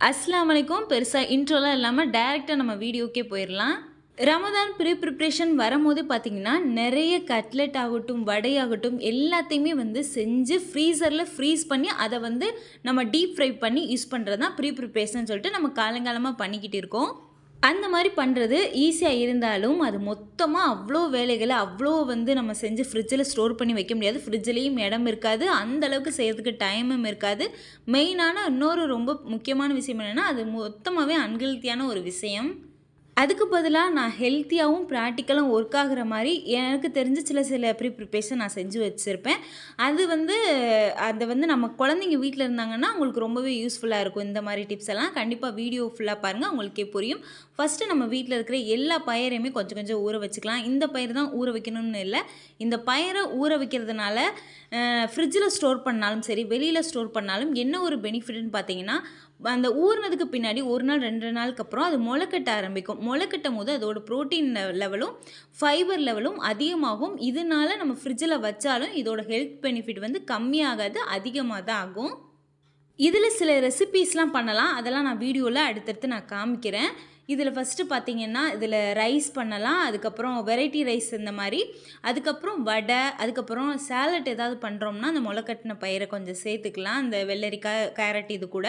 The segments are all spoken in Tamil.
அஸ்லாம் வலைக்கும் பெருசாக இன்ட்ரோலாம் இல்லாமல் டைரெக்டாக நம்ம வீடியோக்கே போயிடலாம் ரமதான் ப்ரீ ப்ரிப்ரேஷன் வரும்போது பார்த்திங்கன்னா நிறைய கட்லெட் ஆகட்டும் வடை ஆகட்டும் எல்லாத்தையுமே வந்து செஞ்சு ஃப்ரீசரில் ஃப்ரீஸ் பண்ணி அதை வந்து நம்ம டீப் ஃப்ரை பண்ணி யூஸ் பண்ணுறது தான் ப்ரீ ப்ரிப்ரேஷன் சொல்லிட்டு நம்ம காலங்காலமாக பண்ணிக்கிட்டு இருக்கோம். அந்த மாதிரி பண்ணுறது ஈஸியாக இருந்தாலும் அது மொத்தமாக அவ்வளோ வேலைகளை அவ்வளோ வந்து நம்ம செஞ்சு ஃப்ரிட்ஜில் ஸ்டோர் பண்ணி வைக்க முடியாது. ஃப்ரிட்ஜ்லேயும் இடம் இருக்காது. அந்த அளவுக்கு செய்கிறதுக்கு டைமும் இருக்காது. மெயினான இன்னொரு ரொம்ப முக்கியமான விஷயம் என்னென்னா அது மொத்தமாகவே அன்ஹெல்த்தியான ஒரு விஷயம். அதுக்கு பதிலாக நான் ஹெல்த்தியாகவும் ப்ராக்டிக்கலாகவும் ஒர்க் ஆகுற மாதிரி எனக்கு தெரிஞ்ச சில சில ப்ரிப்ரிப்பேஷன் நான் செஞ்சு வச்சுருப்பேன். அது வந்து அதை வந்து நம்ம குழந்தைங்க வீட்டில் இருந்தாங்கன்னா உங்களுக்கு ரொம்பவே யூஸ்ஃபுல்லாக இருக்கும். இந்த மாதிரி டிப்ஸ் எல்லாம் கண்டிப்பாக வீடியோ ஃபுல்லாக பாருங்கள் உங்களுக்கே புரியும். ஃபஸ்ட்டு நம்ம வீட்டில் இருக்கிற எல்லா பயிரையுமே கொஞ்சம் கொஞ்சம் ஊற வச்சுக்கலாம். இந்த பயிர் தான் ஊற வைக்கணும்னு இல்லை. இந்த பயிரை ஊற வைக்கிறதுனால ஃப்ரிட்ஜில் ஸ்டோர் பண்ணாலும் சரி வெளியில் ஸ்டோர் பண்ணாலும் என்ன ஒரு பெனிஃபிட்னு பார்த்தீங்கன்னா அந்த ஊறினதுக்கு பின்னாடி ஒரு நாள் ரெண்டு நாளுக்கு அப்புறம் அது முளைக்கட்ட ஆரம்பிக்கும். முளைக்கட்டும் போது அதோட ப்ரோட்டீன் லெவலும் ஃபைபர் லெவலும் அதிகமாகும். இதனால நம்ம ஃப்ரிட்ஜில் வச்சாலும் இதோட ஹெல்த் பெனிஃபிட் வந்து கம்மியாகாது அதிகமாக தான் ஆகும். இதில் சில ரெசிபீஸ்லாம் பண்ணலாம். அதெல்லாம் நான் வீடியோவில் அடுத்தடுத்து நான் காமிக்கிறேன். இதில் ஃபஸ்ட்டு பார்த்தீங்கன்னா இதில் ரைஸ் பண்ணலாம். அதுக்கப்புறம் வெரைட்டி ரைஸ் இந்த மாதிரி. அதுக்கப்புறம் வடை அதுக்கப்புறம் சேலட் ஏதாவது பண்ணுறோம்னா அந்த முளைக்கட்டின பயிரை கொஞ்சம் சேர்த்துக்கலாம். அந்த வெள்ளரிக்காய் கேரட் இது கூட.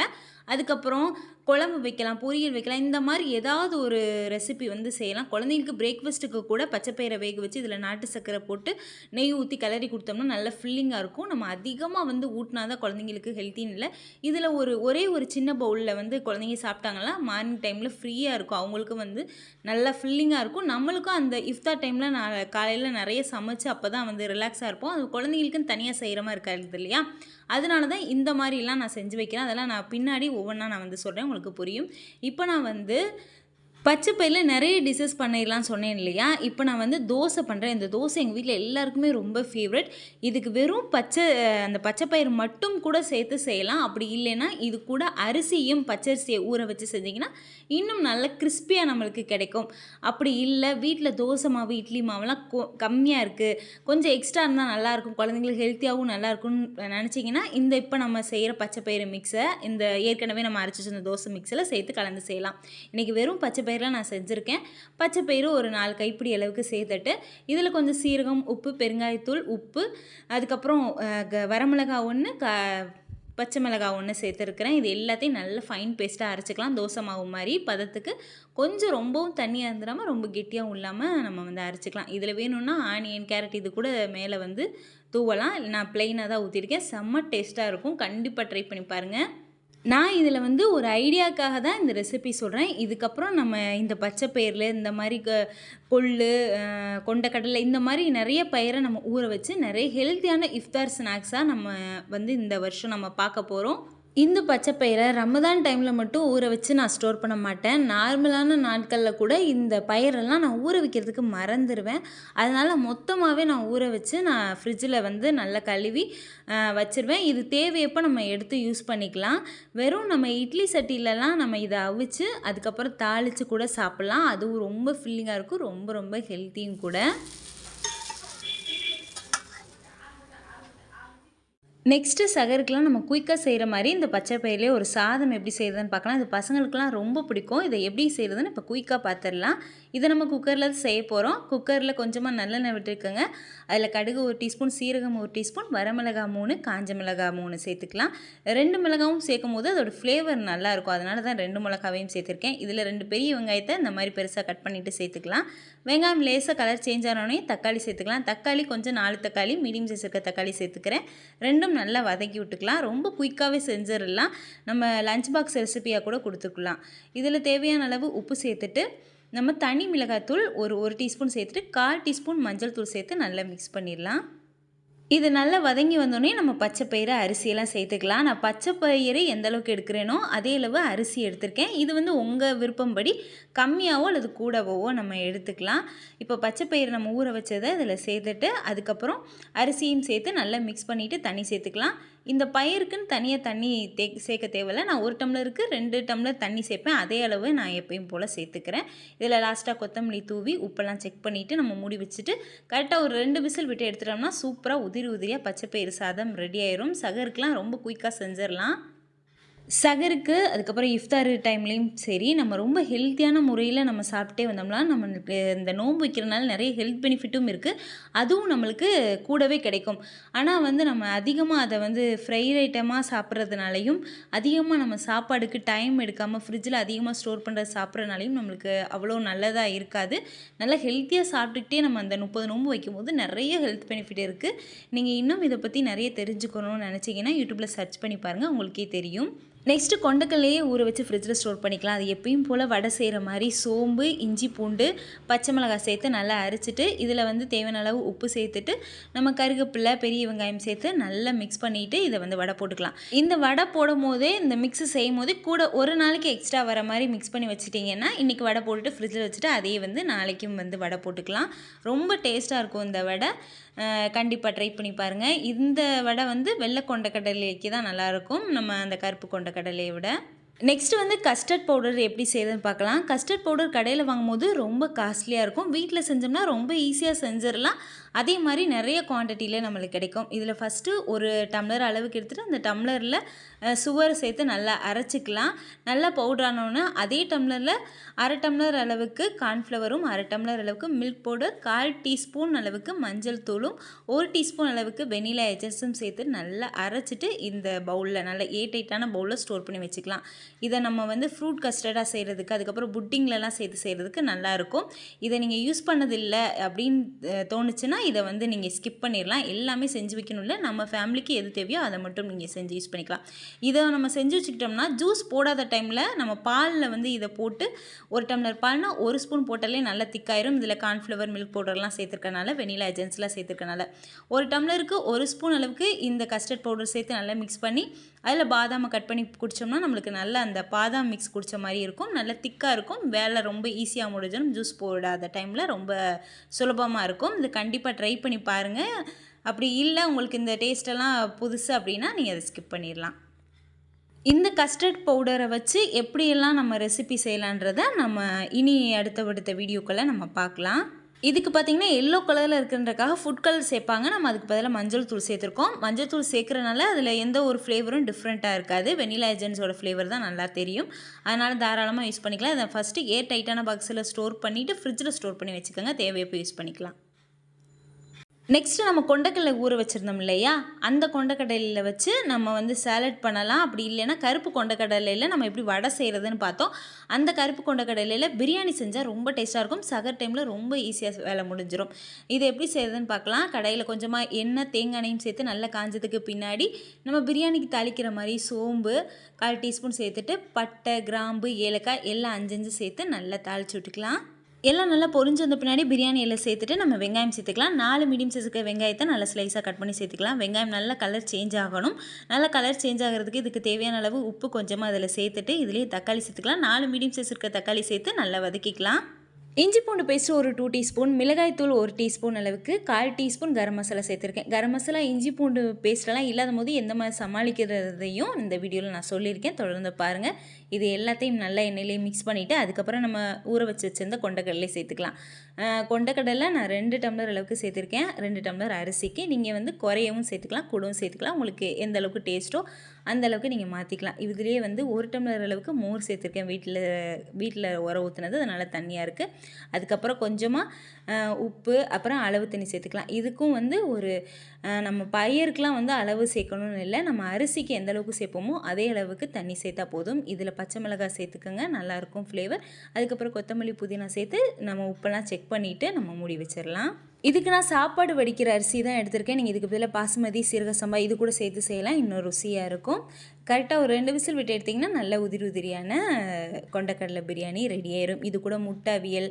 அதுக்கப்புறம் குழம்பு வைக்கலாம் பொரியல் வைக்கலாம் இந்த மாதிரி ஏதாவது ஒரு ரெசிபி வந்து செய்யலாம். குழந்தைங்களுக்கு பிரேக்ஃபாஸ்ட்டுக்கு கூட பச்சைப்பயிரை வேக வச்சு இதில் நாட்டு சர்க்கரை போட்டு நெய் ஊற்றி கிளறி கொடுத்தோம்னா நல்ல ஃபில்லிங்காக இருக்கும். நம்ம அதிகமாக வந்து ஊட்டினா தான் குழந்தைங்களுக்கு ஹெல்த்தின்னு இல்லை. இதில் ஒரு ஒரே ஒரு சின்ன பவுலில் வந்து குழந்தைங்க சாப்பிட்டாங்கன்னா மார்னிங் டைமில் ஃப்ரீயாக இருக்கும். அவங்களுக்கு வந்து நல்லா ஃபில்லிங்காக இருக்கும். நம்மளுக்கும் அந்த இஃப்தார் டைமில் நான் காலையில் நிறைய சமைச்சு அப்போ தான் வந்து ரிலாக்ஸாக இருப்போம். அது குழந்தைங்களுக்குன்னு தனியாக செய்கிற மாதிரி இருக்காது இல்லையா? அதனால தான் இந்த மாதிரிலாம் நான் செஞ்சு வைக்கிறேன். அதெல்லாம் நான் பின்னாடி ஒவ்வொன்றா நான் வந்து சொல்கிறேன் உங்களுக்கு புரியும். இப்போ நான் வந்து பச்சை பயிரில் நிறைய டிஷ்ஷஸ் பண்ணிடலாம் சொன்னேன் இல்லையா? இப்போ நான் வந்து தோசை பண்ணுறேன் இந்த தோசை எங்கள் வீட்டில் எல்லாருக்குமே ரொம்ப ஃபேவரட் இதுக்கு வெறும் பச்சை அந்த பச்சை பயிர் மட்டும் கூட சேர்த்து செய்யலாம். அப்படி இல்லைன்னா இது கூட அரிசியும் பச்சரிசியை ஊற வச்சு செஞ்சிங்கன்னா இன்னும் நல்ல கிறிஸ்பியாக நம்மளுக்கு கிடைக்கும். அப்படி இல்லை வீட்டில் தோசை மாவு இட்லி மாவுலாம் கொ கம்மியாக இருக்குது கொஞ்சம் எக்ஸ்ட்ரா இருந்தால் நல்லாயிருக்கும். குழந்தைங்களுக்கு ஹெல்த்தியாகவும் நல்லாயிருக்கும்னு நினச்சிங்கன்னா இந்த இப்போ நம்ம செய்கிற பச்சை பயிறு மிக்ஸை இந்த ஏற்கனவே நம்ம அரைச்சி வச்சிருந்த தோசை மிக்ஸில் சேர்த்து கலந்து செய்யலாம். இன்றைக்கி வெறும் பச்சை பயிரெலாம் நான் செஞ்சுருக்கேன். பச்சை பயிறு ஒரு நாலு கைப்பிடி அளவுக்கு சேர்த்துட்டு இதில் கொஞ்சம் சீரகம் உப்பு பெருங்காயத்தூள் உப்பு அதுக்கப்புறம் வரமிளகாய் ஒன்று க பச்சை மிளகாய் ஒன்று சேர்த்துருக்குறேன். இது எல்லாத்தையும் நல்ல ஃபைன் பேஸ்ட்டாக அரைச்சிக்கலாம். தோசை மாவு மாதிரி பதத்துக்கு கொஞ்சம் ரொம்பவும் தண்ணியாக இருந்துடாமல் ரொம்ப கெட்டியாகவும் இல்லாமல் நம்ம வந்து அரைச்சிக்கலாம். இதில் வேணும்னா ஆனியன் கேரட் இது கூட மேலே வந்து தூவலாம். நான் ப்ளெயினாக தான் ஊற்றிருக்கேன் செம்ம டேஸ்ட்டாக இருக்கும். கண்டிப்பாக ட்ரை பண்ணி பாருங்கள் நான் இதில் வந்து ஒரு ஐடியாக்காக தான் இந்த ரெசிபி சொல்கிறேன் இதுக்கப்புறம் நம்ம இந்த பச்சை பயிரில் இந்த மாதிரி க கொள்ளு கொண்டக்கடலை இந்த மாதிரி நிறைய பயிரை நம்ம ஊற வச்சு நிறைய ஹெல்த்தியான இஃப்தார் ஸ்நாக்ஸாக நம்ம வந்து இந்த வருஷம் நம்ம பார்க்க போகிறோம் இந்த பச்சை பயிரை ரமதான் டைமில் மட்டும் ஊற வச்சு நான் ஸ்டோர் பண்ண மாட்டேன். நார்மலான நாட்களில் கூட இந்த பயிரெல்லாம் நான் ஊற வைக்கிறதுக்கு மறந்துடுவேன் அதனால் மொத்தமாகவே நான் ஊற வச்சு நான் ஃப்ரிட்ஜில் வந்து நல்லா கழுவி வச்சுருவேன். இது தேவையப்போ நம்ம எடுத்து யூஸ் பண்ணிக்கலாம். வெறும் நம்ம இட்லி சட்டிலலாம் நம்ம இதை அவிச்சு அதுக்கப்புறம் தாளித்து கூட சாப்பிட்லாம். அதுவும் ரொம்ப ஃபில்லிங்காக இருக்கும். ரொம்ப ரொம்ப ஹெல்த்தியும் கூட. நெக்ஸ்ட்டு சகருக்கெலாம் நம்ம குயிக்காக செய்கிற மாதிரி இந்த பச்சை பயிலே ஒரு சாதம் எப்படி செய்கிறதுன்னு பார்க்கலாம். இது பசங்களுக்குலாம் ரொம்ப பிடிக்கும். இதை எப்படி செய்கிறதுன்னு இப்போ குயிக்காக பார்த்துடலாம் இதை நம்ம குக்கரில் செய்ய போகிறோம் குக்கரில் கொஞ்சமாக நல்லெண்ணெய் விட்டுருக்கோங்க. அதில் கடுகு ஒரு டீஸ்பூன் சீரகம் ஒரு டீஸ்பூன் வரமிளகாய் மூணு காஞ்ச மிளகாய் மூணு சேர்த்துக்கலாம். ரெண்டு மிளகாவும் சேர்க்கும் போது அதோடய ஃப்ளேவர் நல்லாயிருக்கும். அதனால தான் ரெண்டு மிளகாவையும் சேர்த்துருக்கேன். இதில் ரெண்டு பெரிய வெங்காயத்தை இந்த மாதிரி பெருசாக கட் பண்ணிவிட்டு சேர்த்துக்கலாம். வெங்காயம் லேசாக கலர் சேஞ்ச் ஆனோடனே தக்காளி சேர்த்துக்கலாம். தக்காளி கொஞ்சம் நாலு தக்காளி மீடியம் சைஸ் இருக்க தக்காளி சேர்த்துக்கிறேன். கொஞ்சம் நல்லா வதக்கி விட்டுக்கலாம். ரொம்ப குயிக்காகவே செஞ்சிடலாம். நம்ம லஞ்ச் பாக்ஸ் ரெசிபியாக கூட கொடுத்துக்கலாம். இதில் தேவையான அளவு உப்பு சேர்த்துட்டு நம்ம தனி மிளகாத்தூள் ஒரு ஒரு டீஸ்பூன் சேர்த்துட்டு கால் டீஸ்பூன் மஞ்சள் தூள் சேர்த்து நல்லா மிக்ஸ் பண்ணிடலாம். இது நல்லா வதங்கி வந்தோடனே நம்ம பச்சை பயிறு அரிசியெல்லாம் சேர்த்துக்கலாம். நான் பச்சை பயிறு எந்த அளவுக்கு எடுக்கிறேனோ அதே அளவு அரிசி எடுத்திருக்கேன். இது வந்து உங்கள் விருப்பம்படி கம்மியாகவோ அல்லது கூடவோ நம்ம எடுத்துக்கலாம். இப்போ பச்சை பயிறு நம்ம ஊற வச்சதை இதில் சேர்த்துட்டு அதுக்கப்புறம் அரிசியும் சேர்த்து நல்லா மிக்ஸ் பண்ணிவிட்டு தண்ணி சேர்த்துக்கலாம். இந்த பயிருக்குன்னு தனியாக தண்ணி தே சேர்க்க தேவையில்லை. நான் ஒரு டம்ளருக்கு ரெண்டு டம்ளர் தண்ணி சேர்ப்பேன். அதே அளவு நான் எப்பயும் போல் சேர்த்துக்கிறேன். இதில் லாஸ்ட்டாக கொத்தமல்லி தூவி உப்பெல்லாம் செக் பண்ணிவிட்டு நம்ம மூடி வச்சுட்டு கரெக்டாக ஒரு ரெண்டு விசில் விட்டு எடுத்துட்டோம்னா சூப்பராக உதிரி உதிரியாக பச்சை பயிறு சாதம் ரெடி ஆயிரும். சகருக்குலாம் ரொம்ப குயிக்காக செஞ்சிடலாம் சகருக்கு அதுக்கப்புறம் இஃப்தார் டைம்லேயும் சரி நம்ம ரொம்ப ஹெல்த்தியான முறையில் நம்ம சாப்பிட்டே வந்தோம்னா நம்மளுக்கு இந்த நோன்பு வைக்கிறனால நிறைய ஹெல்த் பெனிஃபிட்டும் இருக்குது அதுவும் நம்மளுக்கு கூடவே கிடைக்கும். ஆனால் வந்து நம்ம அதிகமாக அதை வந்து ஃப்ரைட் ஐட்டமாக சாப்பிட்றதுனாலையும் அதிகமாக நம்ம சாப்பாடுக்கு டைம் எடுக்காமல் ஃப்ரிட்ஜில் அதிகமாக ஸ்டோர் பண்ணுறது சாப்பிட்றதுனாலையும் நம்மளுக்கு அவ்வளோ நல்லதாக இருக்காது. நல்லா ஹெல்த்தியாக சாப்பிட்டுக்கிட்டே நம்ம அந்த முப்பது நோன்பு வைக்கும்போது நிறைய ஹெல்த் பெனிஃபிட் இருக்குது நீங்கள் இன்னும் இதை பற்றி நிறைய தெரிஞ்சுக்கணும்னு நினச்சிங்கன்னா யூடியூப்பில் சர்ச் பண்ணி பாருங்கள் உங்களுக்கே தெரியும். நெக்ஸ்ட்டு கொண்டக்கல்லையே ஊற வச்சு ஃப்ரிட்ஜில் ஸ்டோர் பண்ணிக்கலாம். அது எப்பயும் போல் வடை செய்கிற மாதிரி சோம்பு இஞ்சி பூண்டு பச்சை மிளகாய் சேர்த்து நல்லா அரைச்சிட்டு இதில் வந்து தேவையான அளவு உப்பு சேர்த்துட்டு நம்ம கருகப்பில்லை பெரிய வெங்காயம் சேர்த்து நல்லா மிக்ஸ் பண்ணிவிட்டு இதை வந்து வடை போட்டுக்கலாம். இந்த வடை போடும் போதே இந்த மிக்ஸ் செய்யும் போது கூட ஒரு நாளைக்கு எக்ஸ்ட்ரா வர மாதிரி மிக்ஸ் பண்ணி வச்சுட்டிங்கன்னா இன்றைக்கி வடை போட்டுட்டு ஃப்ரிட்ஜில் வச்சுட்டு அதையே வந்து நாளைக்கும் வந்து வடை போட்டுக்கலாம். ரொம்ப டேஸ்ட்டாக இருக்கும் இந்த வடை. கண்டிப்பாக ட்ரை பண்ணி பாருங்கள் இந்த வடை வந்து வெள்ளை கொண்டக்கடலைக்கு தான் நல்லாயிருக்கும் நம்ம அந்த கருப்பு கொண்ட விட நெக்ஸ்ட் வந்து கஸ்டர்ட் பவுடர் எப்படி செய்யுதுன்னு பார்க்கலாம். கஸ்டர்ட் பவுடர் கடையில் வாங்கும்போது ரொம்ப காஸ்ட்லியாக இருக்கும். வீட்டில் செஞ்சோம்னா ரொம்ப ஈஸியாக செஞ்சிடலாம் அதே மாதிரி நிறைய குவான்டிட்டியில் நம்மளுக்கு கிடைக்கும். இதில் ஃபஸ்ட்டு ஒரு டம்ளர் அளவுக்கு எடுத்துகிட்டு அந்த டம்ளரில் சுவரை சேர்த்து நல்லா அரைச்சிக்கலாம். நல்லா பவுடர் அதே டம்ளரில் அரை டம்ளர் அளவுக்கு கார்ன்ஃப்ளவரும் அரை டம்ளர் அளவுக்கு மில்க் பவுடர் கால் டீஸ்பூன் அளவுக்கு மஞ்சள் தூளும் ஒரு டீஸ்பூன் அளவுக்கு வெனிலா எஜஸும் சேர்த்து நல்லா அரைச்சிட்டு இந்த பவுலில் நல்லா ஏ டைட்டான பவுலில் ஸ்டோர் பண்ணி வச்சுக்கலாம். இதை நம்ம வந்து ஃப்ரூட் கஸ்டர்டாக செய்கிறதுக்கு அதுக்கப்புறம் புட்டிங்லலாம் சேர்த்து செய்கிறதுக்கு நல்லாயிருக்கும். இதை நீங்கள் யூஸ் பண்ணதில்லை அப்படின்னு தோணுச்சுன்னா இதை வந்து நீங்கள் ஸ்கிப் பண்ணிடலாம். எல்லாமே செஞ்சு வைக்கணும் இல்லை நம்ம ஃபேமிலிக்கு எது தேவையோ அதை மட்டும் நீங்கள் செஞ்சு யூஸ் பண்ணிக்கலாம். இதை நம்ம செஞ்சு வச்சுக்கிட்டோம்னா ஜூஸ் போடாத டைமில் நம்ம பாலில் வந்து இதை போட்டு ஒரு டம்ளர் பால்னால் ஒரு ஸ்பூன் போட்டாலே நல்லா திக்காயிரும் இதில் கார்ன்ஃப்ளவர் மில்க் பவுடர்லாம் சேர்த்துருக்கனால வெனிலா எஜென்ஸ்லாம் சேர்த்துருக்கனால. ஒரு டம்ளருக்கு ஒரு ஸ்பூன் அளவுக்கு இந்த கஸ்டர்ட் பவுடர் சேர்த்து நல்லா மிக்ஸ் பண்ணி அதில் பாதாமை கட் பண்ணி குடித்தோம்னா நம்மளுக்கு நல்ல அந்த பாதாம் மிக்ஸ் குடித்த மாதிரி இருக்கும். நல்ல திக்காக இருக்கும். வேலை ரொம்ப ஈஸியாக முடிஞ்சிடும். ஜூஸ் போடாத டைமில் ரொம்ப சுலபமாக இருக்கும். இது கண்டிப்பாக ட்ரை பண்ணி பாருங்கள் அப்படி இல்லை உங்களுக்கு இந்த டேஸ்டெல்லாம் புதுசு அப்படின்னா நீங்கள் அதை ஸ்கிப் பண்ணிடலாம். இந்த கஸ்டர்ட் பவுடரை வச்சு எப்படியெல்லாம் நம்ம ரெசிபி செய்யலான்றதை நம்ம இனி அடுத்த அடுத்த வீடியோக்களை நம்ம பார்க்கலாம். இதுக்கு பார்த்தீங்கன்னா எல்லோ கலரில் இருக்குன்றக்காக ஃபுட் கலர் சேர்ப்பாங்க. நம்ம அதுக்கு பதிலாக மஞ்சள் தூள் சேர்த்துருக்கோம். மஞ்சள் தூள் சேர்க்குறனால அதில் எந்த ஒரு ஃப்ளேவரும் டிஃப்ரெண்ட்டாக இருக்காது. வெனிலா எஜென்ஸோட ஃப்ளேவர் தான் நல்லா தெரியும். அதனால் தாராளமாக யூஸ் பண்ணிக்கலாம். இதை ஃபஸ்ட்டு ஏர் டைட்டான பாக்ஸில் ஸ்டோர் பண்ணிவிட்டு ஃப்ரிட்ஜில் ஸ்டோர் பண்ணி வச்சுக்கோங்க. தேவையப்போ யூஸ் பண்ணிக்கலாம். நெக்ஸ்ட்டு நம்ம கொண்டக்கடலை ஊற வச்சுருந்தோம் இல்லையா? அந்த கொண்டக்கடலையில் வச்சு நம்ம வந்து சேலட் பண்ணலாம். அப்படி இல்லைன்னா கருப்பு கொண்டக்கடலையில் நம்ம எப்படி வடை செய்கிறதுன்னு பார்த்தோம். அந்த கருப்பு கொண்டக்கடலையில் பிரியாணி செஞ்சால் ரொம்ப டேஸ்ட்டாக இருக்கும். சகர் டைமில் ரொம்ப ஈஸியாக வேலை முடிஞ்சிடும் இது எப்படி செய்கிறதுன்னு பார்க்கலாம். கடையில் கொஞ்சமாக எண்ணெய் தேங்காய் எண்ணெயும் சேர்த்து நல்லா காஞ்சதுக்கு பின்னாடி நம்ம பிரியாணிக்கு தாளிக்கிற மாதிரி சோம்பு கால் டீஸ்பூன் சேர்த்துட்டு பட்டை கிராம்பு ஏலக்காய் எல்லாம் அஞ்சஞ்சு சேர்த்து நல்லா தாளிச்சு விட்டுக்கலாம். எல்லாம் நல்லா பொரிஞ்சு வந்த பின்னாடி பிரியாணி எல்லாம் சேர்த்துட்டு நம்ம வெங்காயம் சேர்த்துக்கலாம். நாலு மீடியம் சைஸுக்கு வெங்காயத்தை நல்லா ஸ்லைஸாக கட் பண்ணி சேர்த்துக்கலாம். வெங்காயம் நல்லா கலர் சேஞ்ச் ஆகணும். நல்லா கலர் சேஞ்ச் ஆகிறதுக்கு இதுக்கு தேவையான அளவு உப்பு கொஞ்சமாக அதில் சேர்த்துட்டு இதுலேயே தக்காளி சேர்த்துக்கலாம். நாலு மீடியம் சைஸ் இருக்க தக்காளி சேர்த்து நல்லா வதக்கிக்கலாம். இஞ்சி பூண்டு பேஸ்ட் ஒரு டூ டீஸ்பூன் மிளகாய்த்தூள் ஒரு டீஸ்பூன் அளவுக்கு கால் டீஸ்பூன் கரம் மசாலா சேர்த்துருக்கேன். கரம் மசாலா இஞ்சி பூண்டு பேஸ்ட்லாம் இல்லாத போது எந்த மாதிரி சமாளிக்கிறதையும் இந்த வீடியோவில் நான் சொல்லியிருக்கேன். தொடர்ந்து பாருங்கள் இது எல்லாத்தையும் நல்லா எண்ணெயிலே மிக்ஸ் பண்ணிவிட்டு அதுக்கப்புறம் நம்ம ஊற வச்சு வச்சுருந்த கொண்டக்கடலை சேர்த்துக்கலாம். கொண்டக்கடலை நான் ரெண்டு டம்ளர் அளவுக்கு சேர்த்துருக்கேன். ரெண்டு டம்ளர் அரிசிக்கு நீங்கள் வந்து குறையவும் சேர்த்துக்கலாம் கூடவும் சேர்த்துக்கலாம். உங்களுக்கு எந்த அளவுக்கு டேஸ்ட்டோ அந்த அளவுக்கு நீங்கள் மாற்றிக்கலாம் இதுலேயே வந்து ஒரு டம்ளர் அளவுக்கு மோர் சேர்த்துருக்கேன். வீட்டில் வீட்டில் உர ஊற்றுனது அதனால் தண்ணியாக இருக்குது அதுக்கப்புறம் கொஞ்சமாக உப்பு அப்புறம் அளவு தண்ணி சேர்த்துக்கலாம். இதுக்கும் வந்து ஒரு நம்ம பயிருக்கெலாம் வந்து அளவு சேர்க்கணும்னு இல்லை நம்ம அரிசிக்கு எந்த அளவுக்கு சேர்ப்போமோ அதே அளவுக்கு தண்ணி சேர்த்தா போதும். இதில் பச்சை மிளகாய் சேர்த்துக்கோங்க நல்லாயிருக்கும் ஃப்ளேவர் அதுக்கப்புறம் கொத்தமல்லி புதினா சேர்த்து நம்ம உப்பெல்லாம் செக் பண்ணிவிட்டு நம்ம மூடி வச்சிடலாம். இதுக்கு நான் சாப்பாடு வடிக்கிற அரிசி தான் எடுத்திருக்கேன். நீங்கள் இதுக்கு பதிலாக பாசுமதி சீரக சம்பா இது கூட சேர்த்து செய்யலாம். இன்னும் ருசியாக இருக்கும். கரெக்டாக ஒரு ரெண்டு விசில் விட்டு எடுத்திங்கன்னா நல்ல உதிரி உதிரியான கொண்டக்கடலை பிரியாணி ரெடி ஆயிரும். இது கூட முட்டை அவியல்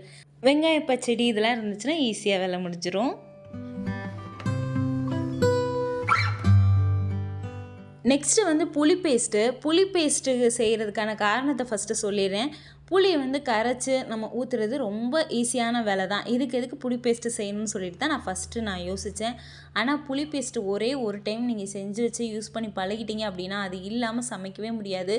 வெங்காய பச்சடி இதெல்லாம் இருந்துச்சுன்னா ஈஸியாக வேலை முடிஞ்சிடும் நெக்ஸ்ட்டு வந்து புளி பேஸ்ட்டு புளி பேஸ்ட்டு செய்கிறதுக்கான காரணத்தை ஃபஸ்ட்டு சொல்லிடுறேன். புளியை வந்து கரைச்சி நம்ம ஊற்றுறது ரொம்ப ஈஸியான வேலை தான் இதுக்கு எதுக்கு புளி பேஸ்ட்டு செய்யணும்னு சொல்லிட்டு தான் நான் ஃபஸ்ட்டு நான் யோசித்தேன் ஆனால் புளி பேஸ்ட்டு ஒரே ஒரு டைம் நீங்கள் செஞ்சு வச்சு யூஸ் பண்ணி பழகிட்டீங்க அப்படின்னா அது இல்லாமல் சமைக்கவே முடியாது.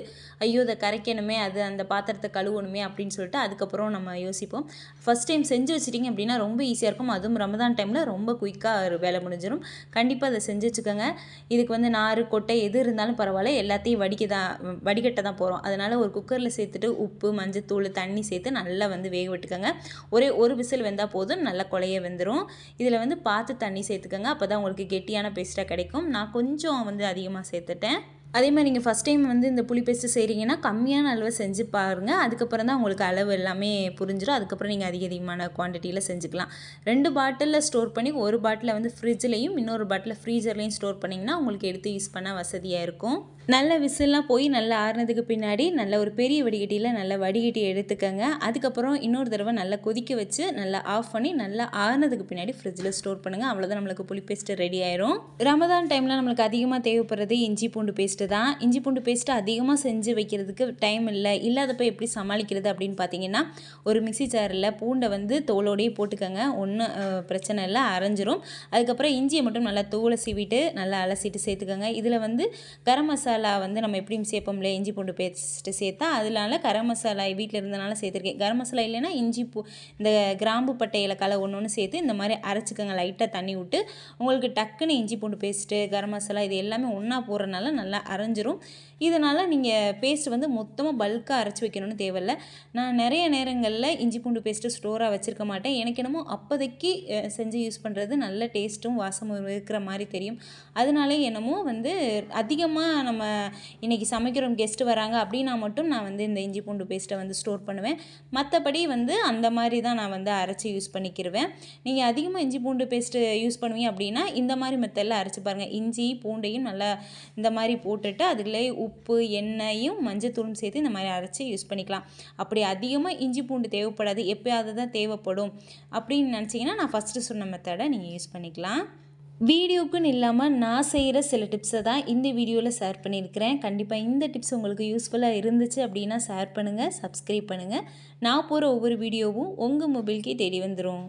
ஐயோ அதை கரைக்கணுமே அது அந்த பாத்திரத்தை கழுவணுமே அப்படின்னு சொல்லிட்டு அதுக்கப்புறம் நம்ம யோசிப்போம். ஃபஸ்ட் டைம் செஞ்சு வச்சிட்டிங்க அப்படின்னா ரொம்ப ஈஸியாக இருக்கும். அதுவும் ரமதான் டைமில் ரொம்ப குயிக்காக வேலை முடிஞ்சிடும் கண்டிப்பாக அதை செஞ்சு வச்சுக்கோங்க. இதுக்கு வந்து நார் கொட்டை எது இருந்தாலும் பரவாயில்ல. எல்லாத்தையும் வடிக்க தான் வடிகட்ட தான் போகிறோம் அதனால் ஒரு குக்கரில் சேர்த்துட்டு உப்பு மஞ்சள் மஞ்சத்தூள் தண்ணி சேர்த்து நல்லா வந்து வேக விட்டுக்கோங்க. ஒரே ஒரு விசில் வெந்தால் போதும் நல்லா குழைய வெந்துடும் இதில் வந்து பார்த்து தண்ணி சேர்த்துக்கோங்க. அப்போ தான் உங்களுக்கு கெட்டியான பேஸ்ட்டாக கிடைக்கும். நான் கொஞ்சம் வந்து அதிகமாக சேர்த்துட்டேன். அதே மாதிரி நீங்கள் ஃபஸ்ட் டைம் வந்து இந்த புளி பேஸ்ட்டு செய்கிறீங்கன்னா கம்மியான அளவு செஞ்சு பாருங்கள் அதுக்கப்புறம் தான் உங்களுக்கு அளவு எல்லாமே புரிஞ்சிடும் அதுக்கப்புறம் நீங்கள் அதிக அதிகமான குவான்டிட்டியில் செஞ்சுக்கலாம். ரெண்டு பாட்டிலில் ஸ்டோர் பண்ணி ஒரு பாட்டில் வந்து ஃப்ரிட்ஜ்லேயும் இன்னொரு பாட்டில் ஃப்ரீசர்லேயும் ஸ்டோர் பண்ணிங்கன்னா உங்களுக்கு எடுத்து யூஸ் பண்ண வசதியாக இருக்கும். நல்ல விசில்லாம் போய் நல்லா ஆறுனதுக்கு பின்னாடி நல்ல ஒரு பெரிய வடிகட்டியில் நல்லா வடிகட்டி எடுத்துக்கோங்க. அதுக்கப்புறம் இன்னொரு தடவை நல்லா கொதிக்க வச்சு நல்லா ஆஃப் பண்ணி நல்லா ஆறுனதுக்கு பின்னாடி ஃப்ரிட்ஜில் ஸ்டோர் பண்ணுங்கள் அவ்வளோதான் நம்மளுக்கு புளி பேஸ்ட்டு ரெடி ஆயிரும். ரமதான் டைமில் நம்மளுக்கு அதிகமாக தேவைப்படுறது இஞ்சி பூண்டு பேஸ்ட் பேஸ்ட்டு தான் இஞ்சி பூண்டு பேஸ்ட்டு அதிகமாக செஞ்சு வைக்கிறதுக்கு டைம் இல்லை. இல்லாதப்ப எப்படி சமாளிக்கிறது அப்படின்னு பார்த்தீங்கன்னா ஒரு மிக்சி ஜாரில் பூண்டை வந்து தோலோடையே போட்டுக்கோங்க. ஒன்றும் பிரச்சனை இல்லை அரைஞ்சிரும். அதுக்கப்புறம் இஞ்சியை மட்டும் நல்லா தோலை சீவிட்டு நல்லா அலசிட்டு சேர்த்துக்கோங்க. இதில் வந்து கரம் மசாலா மசாலா வந்து நம்ம எப்படியும் சேர்ப்போம்ல இஞ்சி பூண்டு பேஸ்ட்டு சேர்த்தா அதனால கரம் மசாலா வீட்டில் இருந்தனால சேர்த்துருக்கேன். கரம் மசாலா இல்லைன்னா இஞ்சி பூ இந்த கிராம்பு பட்டை இலக்கால ஒன்று ஒன்று சேர்த்து இந்த மாதிரி அரைச்சிக்கோங்க. லைட்டாக தண்ணி விட்டு உங்களுக்கு டக்குன்னு இஞ்சி பூண்டு பேஸ்ட்டு கரம் மசாலா இது எல்லாமே ஒன்றா போடுறதுனால நல்லா அரைஞ்சிரும். இதனால் நீங்கள் பேஸ்ட் வந்து மொத்தமாக பல்காக அரைச்சி வைக்கணும்னு தேவையில்ல. நான் நிறைய நேரங்களில் இஞ்சி பூண்டு பேஸ்ட்டு ஸ்டோராக வச்சுருக்க மாட்டேன். எனக்கு என்னமோ அப்போதைக்கு செஞ்சு யூஸ் பண்ணுறது நல்ல டேஸ்ட்டும் வாசமும் இருக்கிற மாதிரி தெரியும். அதனால என்னமோ வந்து அதிகமாக நம்ம இன்றைக்கி சமைக்கிறோம் கெஸ்ட்டு வராங்க அப்படின்னா மட்டும் நான் வந்து இந்த இஞ்சி பூண்டு பேஸ்ட்டை வந்து ஸ்டோர் பண்ணுவேன். மற்றபடி வந்து அந்த மாதிரி தான் நான் வந்து அரைச்சி யூஸ் பண்ணிக்கிருவேன். நீங்கள் அதிகமாக இஞ்சி பூண்டு பேஸ்ட்டு யூஸ் பண்ணுவீங்க அப்படின்னா இந்த மாதிரி மெத்தடில் அரைச்சி பாருங்கள் இஞ்சி பூண்டையும் நல்லா இந்த மாதிரி போட்டு போட்டுட்டு அதுக்குள்ளே உப்பு எண்ணெயும் மஞ்சத்தூளும் சேர்த்து இந்த மாதிரி அரைச்சி யூஸ் பண்ணிக்கலாம். அப்படி அதிகமாக இஞ்சி பூண்டு தேவைப்படாது. எப்போயாவது தான் தேவைப்படும். அப்படின்னு நினச்சிங்கன்னா நான் ஃபஸ்ட்டு சொன்ன மெத்தடை நீங்கள் யூஸ் பண்ணிக்கலாம். வீடியோக்குன்னு இல்லாமல் நான் செய்கிற சில டிப்ஸை தான் இந்த வீடியோவில் ஷேர் பண்ணியிருக்கிறேன். கண்டிப்பாக இந்த டிப்ஸ் உங்களுக்கு யூஸ்ஃபுல்லாக இருந்துச்சு அப்படின்னா ஷேர் பண்ணுங்கள் சப்ஸ்கிரைப் பண்ணுங்கள் நான் போகிற ஒவ்வொரு வீடியோவும் உங்கள் மொபைல்கே தேடி வந்துடும்